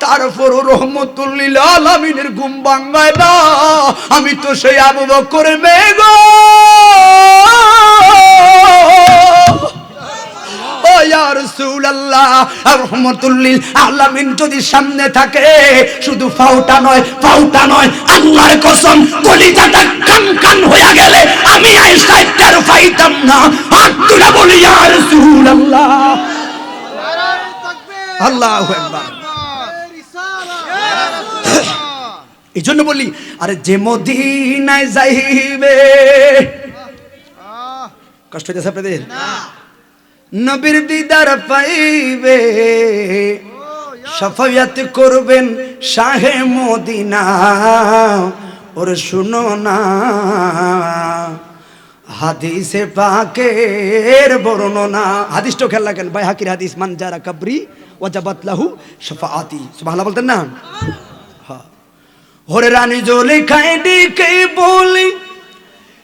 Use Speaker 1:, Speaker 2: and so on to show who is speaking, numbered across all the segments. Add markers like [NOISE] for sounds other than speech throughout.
Speaker 1: তারপরও রহমতুল্লিল আলামিনের ঘুম ভাঙ্গায় না। আমি তো সেই আবু বকর মেঘ আর যদি সামনে থাকে শুধু ফাউটা নয় ফাউটা নয় আল্লাহর কসম কলিজাটা কান কান হয়ে গেলে আমি পাইতাম না। হাত তুলে বলি রাসূলুল্লাহ। আল্লাহু আকবার। এই জন্য বলি আরে যে মদিনায় যাইবে কষ্ট হইতেছে আপনাদের? নবীর দিদার পাইবে সফায়াত করবেন শাহে মদিনা। ওর শুনো না হাদিসে পাকের বর্ণনা। হাদিসটা খেয়াল রাখেন ভাই হাকির হাদিস মান যারা কাবরি ওয়াজাবাত লাহু শাফাআতি। সুবহানাল্লাহ বলতেন না? হরে রানী জলে খাই ডিকে বলি,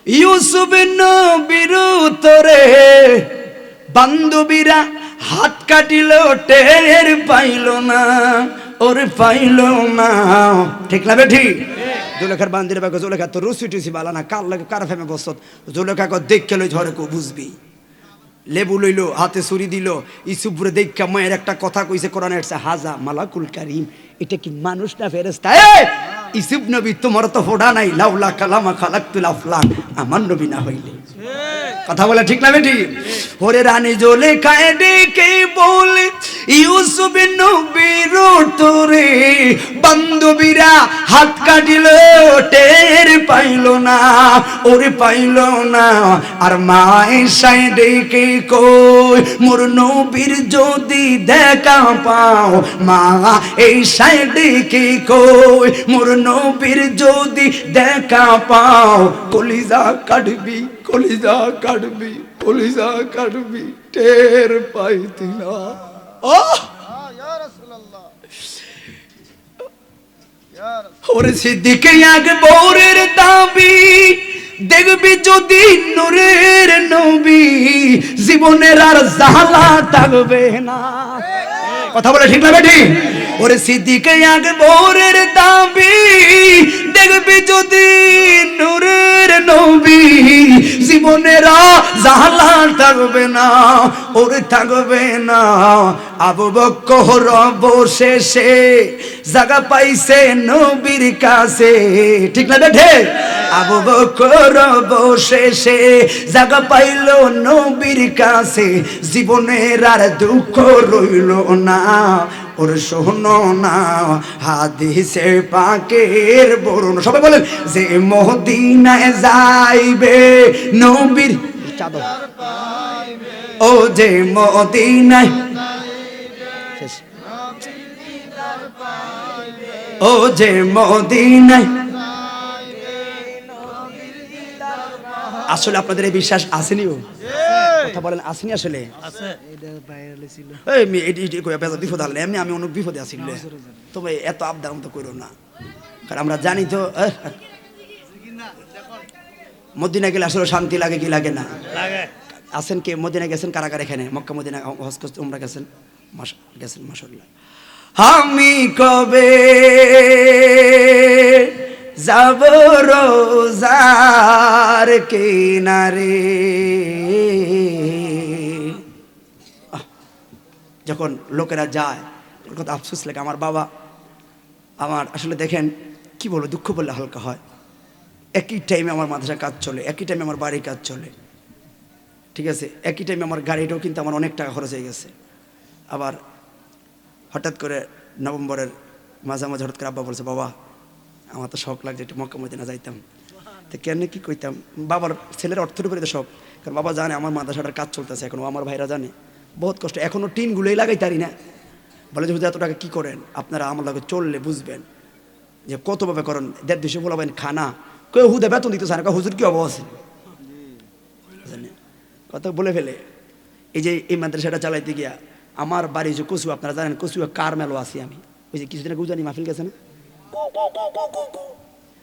Speaker 1: ইউসুফ নবীর তোরে বান্ধবীরা হাত কাটিল, টের পাইল না, ওরে পাইল না। ঠিক না বেঠি? জুলেখার বান্দির বাগে জুলেখা তো রুসি টুসি বালা না, কার লাগে কার ফেমে বসত? জুলেখা কো দেখকে লই ঝরে কো বুঝবি। লেবু লইলো, হাতে ছুরি দিল ইসুপুরে দেখা মায়ের একটা কথা কইছে কোরআনে হাজা মালাকুল কারিম। এটা কি মানুষ না ফেরেস্তা ইসুফ নবী তোমার তো ফোড়া নাই। লাউলা কালামা খালাক্তুল আফলান আমার নবী না হইলে। কথা বলে ঠিক না বেটি? ওরে রানী জলে কায়ে ডেকে বলে? ইউসুফ নবীর তোরে বান্ধবীরা হাত কাটিল, টের পাইল না, ওরে পাইল না। আর মায়ের সাইডে কে কই? মোর নবীর যদি দেখা পাও, মা এই সাইডে কে কই? মোর নবীর যদি দেখা পাও, কলিজা কাটবি কলিজা কাটবি কলিজা কাটবি, টের পাইতি না। ও ওরে সিদ্দিকে আগে বৌরের দাবি দেখবি যদি নূরের নবী জীবনের আর জালা থাকবে না কথা বলে ঠিক না বেটি ওরে সিদ্দিকে এক বৌরের দাবি দেখবি যদি নূরের নবী জীবনের জালা থাকবে না ওরে থাকবে না আবু বকর অবশেষে জায়গা পাইছে নবীর কাছে ঠিক না বেঠে আবু বকর অবশেষে জায়গা পাইল নবীর কাছে জীবনের আর দুঃখ রইল না ওর শোনো না, হাদিসে পাকের বরুণ। বলেন, যে মদিনায় যাইবে নবীর চাদর। ও যে মদিনায় ও যে মদিনায় আসলে আপনাদের বিশ্বাস আসেনি ও কথা বলেন আসেনি আসলে? এমনি আমি অনেক বিপদে আছি তবে এত আবদার মতো করো না। কারণ আমরা জানি তো মদিনা গেলে আসলে শান্তি লাগে কি লাগে না? আছেন কে? মদিনা গেছেন কারাগার এখানে? মক্কা মদিনা হজ করতে তোমরা গেছেন? গেছেন মাসাল্লাহ আমি কবে যাব রোজার কিনারে? যখন লোকেরা যায় কত আফসোস লাগে। আমার বাবা, আমার আসলে দেখেন, কি বলব, দুঃখ বললে হালকা হয়। একই টাইমে আমার মাদ্রাসা কাজ চলে, একই টাইমে আমার বাড়ির কাজ চলে। ঠিক আছে? একই টাইমে আমার গাড়িটাও কিন্তু আমার অনেক টাকা খরচ হয়ে গেছে। আবার হঠাৎ করে নভেম্বরের মাঝামাঝি হঠাৎ করে আব্বা বলছে, বাবা, আমার তো শখ লাগছে, একটু মক্কা মদিনা যাইতাম। তো কেন কি কইতাম? বাবার ছেলের অর্থের উপরে তো শখ। কারণ বাবা জানে আমার মাদ্রাসাটার কাজ চলতেছে এখনও আমার ভাইরা জানে। বহুত কষ্ট। এখনও টিনগুলোই লাগাই তারি না। বলে যে এত টাকা কী করেন? আপনারা আমার লাগে চললে বুঝবেন যে, কতভাবে করেন? দেড় দুশো বলাবেন খানা। কেউ হুদে বেতন দিতে চায় না হুজুর, কি অবস্থা? আছে কথা বলে ফেলে। এই যে, এই মাদ্রাসাটা চালাইতে গিয়া, আমার বাড়ি যে কচু, আপনারা জানেন, কচু কার মেলো আছি আমি। ওই যে, কিছুদিন আগে উজানি মাহফিল গেছে না।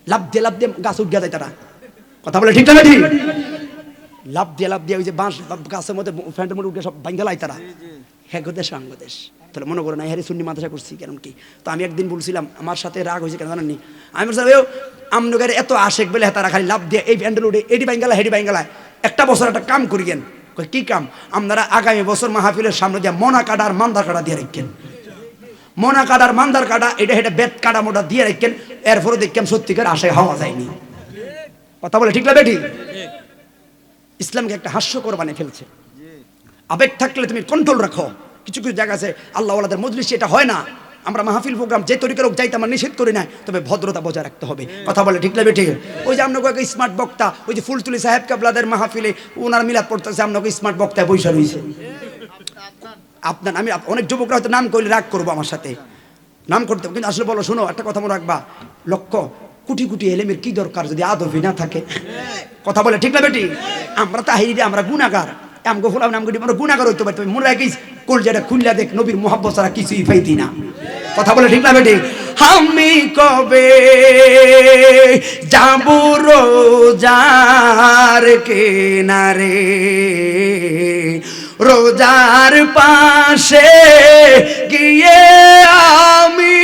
Speaker 1: লাভ দিয়ে লাভ দিয়ে গাছ উঠিয়া যায় তারা। কথা বলে ঠিক না ঠিক লাভ দিয়ে লাভ দিয়ে ওই যে বাঁশ গাছের মধ্যে ফ্যান্টের মধ্যে উঠে সব ভাঙ্গা লাই তারা। হ্যাঁ দেশ তাহলে মনে করো না হ্যাঁ সুন্নি মাদ্রাসা করছি কেন কি? তো আমি একদিন বলছিলাম আমার সাথে রাগ হয়েছে কেন জানেননি? আমি বলছিলাম "এও, আমনগের এত আশেক বলে তারা খালি লাভ দিয়ে এই প্যান্ডেল উঠে এডি বাইঙ্গালা হেডি বাইঙ্গালা একটা বছর একটা কাম করিয়েন কি কাম? আপনারা আগামী বছর মাহফিলের সামনে দিয়ে মনা কাটা আর মান্দার কাটা দিয়ে রাখেন। মনা কাটার মান্দার কাটা এটা এটা বেত কাটা মোটা দিয়ে রাখেন। এরপরে দেখলাম সত্যিকার আশায় হওয়া যায়নি। কথা বলে ঠিক লাগে ঠিক। ইসলামকে একটা হাস্যকর বানিয়ে ফেলছে। আবেগ থাকলে তুমি কন্ট্রোল রাখো। কিছু কিছু জায়গা আছে আল্লাহ আল্লাহদের মজলিসে এটা হয় না। আমরা মাহফিল প্রোগ্রাম যে তরিকার হোক যাইতে আমরা নিষেধ করি না তবে ভদ্রতা বজায় রাখতে হবে। কথা বলে ঠিক লাগবে ঠিক ওই যে আপনাকে একটা স্মার্ট বক্তা, ওই যে ফুলতুলি সাহেব কাবলাদের মাহফিলে ওনার মিলাদ পড়তেছে আপনাকে স্মার্ট বক্তায় বৈশা রয়েছে আপনার, আমি অনেক যুবকরা হয়তো নাম করলে রাগ করব আমার সাথে। নাম করতে কিন্তু আসলে বলো, শোনো, একটা কথা মনে রাখবা। লক্ষ্য কুটি কুটি এলেমের কি দরকার যদি আদবি না থাকে? কথা বলে ঠিক না বেটি? আমরা তাহিরি আমরা গুণাগার আমগো ফুলাম আমরা গুণাগার হইতে পারি। তুমি মনে রাখিস খুললা দেখ নবীর মোহাব্বত ছাড়া কিছুই পাইতি না। কথা বলে ঠিক না বেটি? আমি কবে যাব রোজার রোজার পাশে গিয়ে আমি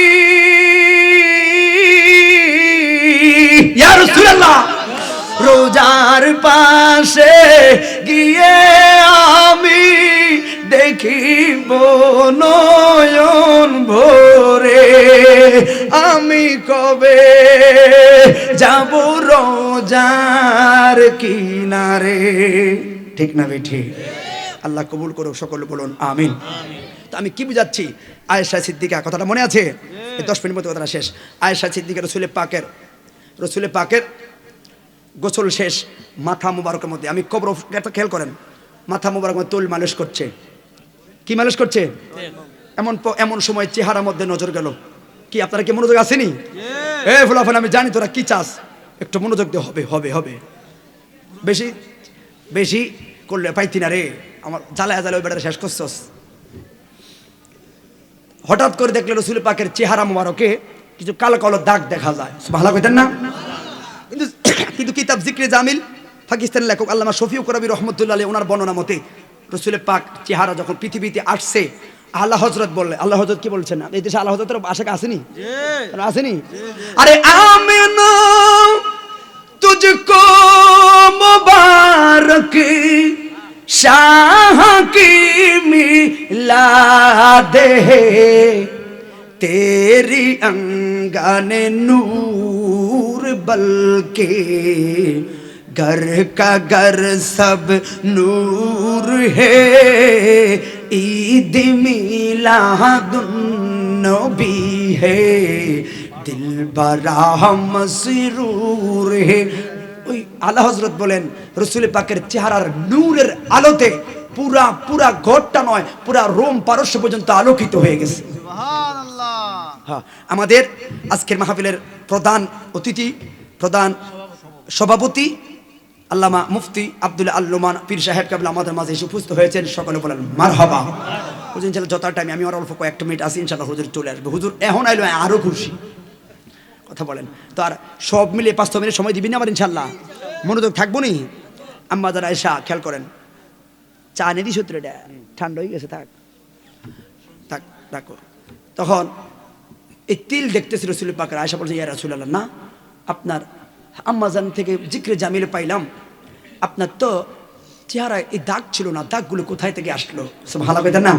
Speaker 1: ইয়া রাসূলুল্লাহ। রোজার পাশে গিয়ে আমি দেখিব নয়ন ভোরে। আমি কবে যাব রোজার কিনারে? ঠিক না বেঠি আল্লাহ কবুল করুক সকল বলুন আমিন। তো আমি কি বুঝাচ্ছি? আয়েশা সিদ্দিকা কথাটা মনে আছে? দশ মিনিট মতো কথাটা শেষ। আয়েশা সিদ্দিকা রসুলের পাকের রসুলের পাকের গোসল শেষ মাথা মুবারকের মধ্যে। আমি কবর একটা খেয়াল করেন মাথা মুবারক মধ্যে তুল মালিশ করছে। কি মালিশ করছে? এমন এমন সময় চেহারার মধ্যে নজর গেল। কি আপনারা কি মনোযোগ আসেনি এ ফুলাফান আমি জানি তোরা কি চাস। একটু মনোযোগ দিয়ে হবে হবে হবে। বেশি বেশি করলে পাইতি না রে। আমার জ্বালায় জ্বালায় ওই বেটারে শেষ করছস। হঠাৎ করে দেখলে রসুল পাকের চেহারা মোবারকে কিছু কালো কালো দাগ দেখা যায়। ভালো কইতেন না? কিন্তু [COUGHS] কিন্তু কিতাব জিক্রে জামিল পাকিস্তানের লেখক আল্লামা শফিউ রবি রহমতুল্লাহ আলী ওনার বর্ণনা মতে রসুলের পাক চেহারা যখন পৃথিবীতে আসছে আল্লাহ হজরত বললে আল্লাহ হজরত কি বলছেন? না এই দেশে আল্লাহ হজরতের আশাকে আসেনি? আসেনি? আরে আমি তুঝকো মুবারক শাহ কি মিলা দে। तेरी अंगन नूर बल्कि घर का घर सब नूर है ईद मिलादुन्नबी है দিল বারাহম সিরুর হে ওই আল্লাহ হজরত বলেন রসুল পাকের চেহারার নূরের আলোতে পুরা পুরা ঘরটা নয় পুরা রোম পারস্য পর্যন্ত আলোকিত হয়ে গেছে হ্যাঁ। আমাদের আজকের মাহফিলের প্রধান অতিথি, প্রধান সভাপতি আল্লামা মুফতি আব্দুল আল্লুমান পীর সাহেব কাবলা আমাদের মাঝে এসে উপস্থিত হয়েছেন। সকলে বলেন মার হবা হুজুর ইনশাল্লাহ যত টাইম আমি আর অল্প কয়েকটা মিনিট আসি ইনশাল্লাহ হুজুর চলে আসবে। হুজুর, এখন আইলো আরও খুশি। কথা বলেন। তো আর সব মিলে পাঁচ ছ মিনিট সময় দিবি না আবার ইনশাল্লাহ মনোযোগ থাকব নি? আম্মা যারা এসা, খেয়াল করেন। চা নেদি সূত্রটা? ঠান্ডা হয়ে গেছে, থাক। থাক, রাখো। তখন এই তিল দেখতেছি রসুল পাকের আয়সা বলছে, ইয়া রাসুল আল্লাহ না, আপনার আম্মাজান থেকে জিক্রে জামিলে পাইলাম। আপনার তো চেহারা এই দাগ ছিল না, দাগগুলো কোথায় থেকে আসলো? ভালো কথা না।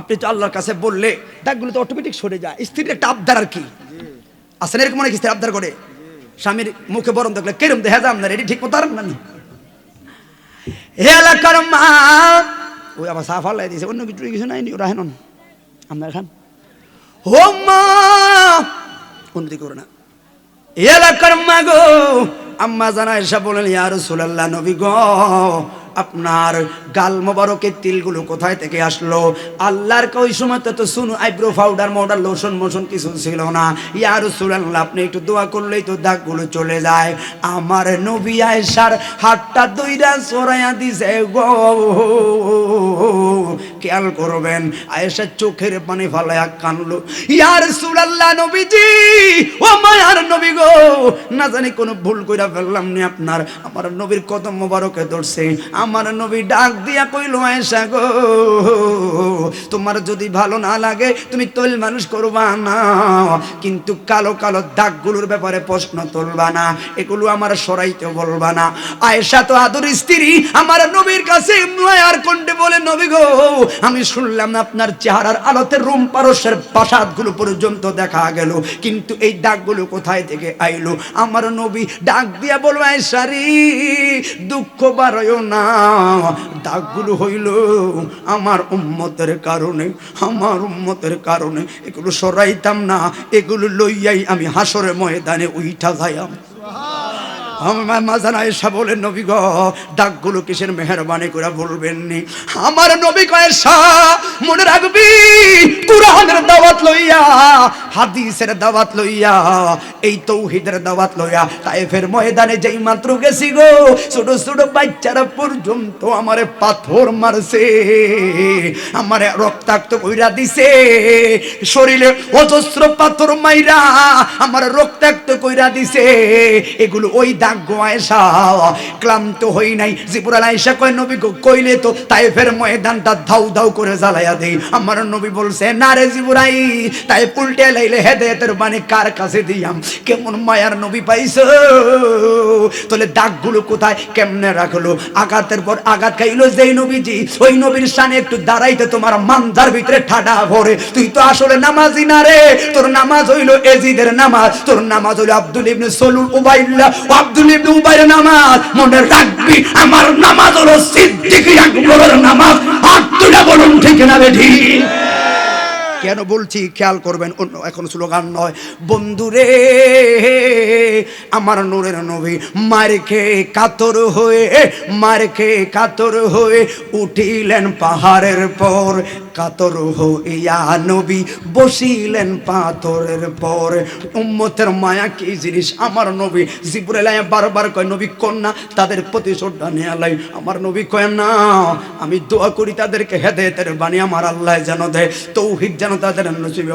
Speaker 1: আপনি তো আল্লাহর কাছে বললে দাগগুলো তো অটোমেটিক সরে যায়। স্ত্রীর একটা আবদার আর কি। আসেন এরকম অনেক স্ত্রী আবদার করে? স্বামীর মুখে বরম দেখলে কেরম দেখা যায়, আপনার এটি ঠিক মতো আর না নি? হে এলাকার মা, ওই আবার সাফ আল্লাহ দিয়েছে, অন্য কিছু কিছু নাই নি, ওরা হেন আপনার খান। এলাকার মাগো আম্মা জানা এসা বলেন ইয়ার সুলাল্লাহ নবী গো আপনার গাল মোবারকের তিলগুলো কোথায় থেকে আসলো? আল্লাহর ওই সময় তো শুনু, আইব্রো পাউডার, মডার, লোশন, মোশন কিছু ছিল না। ইয়ার সুলাল্লাহ আপনি একটু দোয়া করলেই তো দাগগুলো চলে যায়। আমার নবী আয়েশার হাতটা দুইটা সরাইয়া দিছে গো। খেয়াল করবেন, আয়েশার চোখের পানি ফালাইয়া কানলো। ইয়ার সুলাল্লাহ নবীজি, ও মায়ার নবী গো, না জানি কোনো ভুল কইরা ফেললাম নি আপনার। আমার নবীর কদম মোবারকে ধরছে। আমার নবী ডাক দিয়া কইল আয়েশা গো, তোমার যদি ভালো না লাগে, তুমি তৈল মানুষ করবা না। কিন্তু কালো কালো দাগগুলোর ব্যাপারে প্রশ্ন তুলবা না, এগুলো আমার সরাইতে বলবা না। আয়েশা তো আদর স্ত্রী, আমার নবীর কাছে আর কোনটে বলে, নবী গো, আমি শুনলাম আপনার চেহারার আলোতে রুম পারস্যের প্রাসাদগুলো পর্যন্ত দেখা গেল, কিন্তু এই দাগগুলো কোথায় থেকে আইলো? আমার নবী ডাক দিয়া বলব আয়েশারি দুঃখ বাড়ায়ও না দাগগুলো হইল আমার উম্মতের কারণে, আমার উম্মতের কারণে। এগুলো সরাইতাম না, এগুলো লইয়াই আমি হাসরে ময়দানে উইঠা যাইয়াম। আমার মাজান আয়েশা বলেন, নবী গ ডাকগুলো কিসের মেহরবানি করে বলবেন আমার নবী কয়েশা মনে রাখবি, কুরআনের দাওয়াত লইয়া, হাদিসের দাওয়াত লইয়া, এই তৌহিদের দাওয়াত লইয়া তাইফের ময়দানে যেই মাত্র গেছি গো, ছোট ছোট বাচ্চারা পর্যন্ত আমারে পাথর মারছে, আমারে রক্তাক্ত কইরা দিছে, শরীরে অজস্র পাথর মাইরা আমার রক্তাক্ত কইরা দিছে। এগুলো ওই দাগ গোয়ায়সা ক্লান্ত হই নাই। জিপুরাল আয়েশা কয়, নবী গো, কইলে তো তাই ফের ময়দানটা ধাউ ধাউ করে জ্বালাইয়া দেই। আমার নবী বলছে, না রে জিবুরাই তাই উল্টে লাইলে হেদায়েতের মানে কার কাছে দিয়াম? কেমন মায়ার নবী পাইছো? তাহলে দাগগুলো কোথায়? কেমনে রাখল? আঘাতের পর আঘাত খাইলো যেই নবীজি। ওই নবীর সামনে একটু দাঁড়াইতে তোমার মানজার ভিতরে ঠাডা ভরে। তুই তো আসলে নামাজি না রে। তোর নামাজ হইল এজিদের নামাজ। তোর নামাজ হইল আব্দুল ইবনে সলুল উবাইল্লাহ আব্দুল ইবনে উবাইর নামাজ। মনে রাখবি, আমার নামাজ হলো সিদ্দিক আকবরের নামাজ। হাত তুলে বলুন, ঠিক না বেঠি? কেন বলছি খেয়াল করবেন, অন্য এখন স্লোগান নয়। বন্ধুরে, আমার নূরের নবী মার খেয়ে কাতর হয়ে, মার খেয়ে কাতর হয়ে উঠিলেন পাহাড়ের পর। কাতর হইয়া নবী বসিলেন পাথরের পর। উম্মতের মায়া কি জিনিস? আমার নবী জিবুরেলায় বারবার কয়, নবী, কন্যা, তাদের প্রতিশোধটা নেয়া লাই আমার নবী কয়, না, আমি দোয়া করি তাদেরকে হেদায়েতের বাণী আমার আল্লাহ যেন দেয় তৌহিদ যেন তাদের নসিবে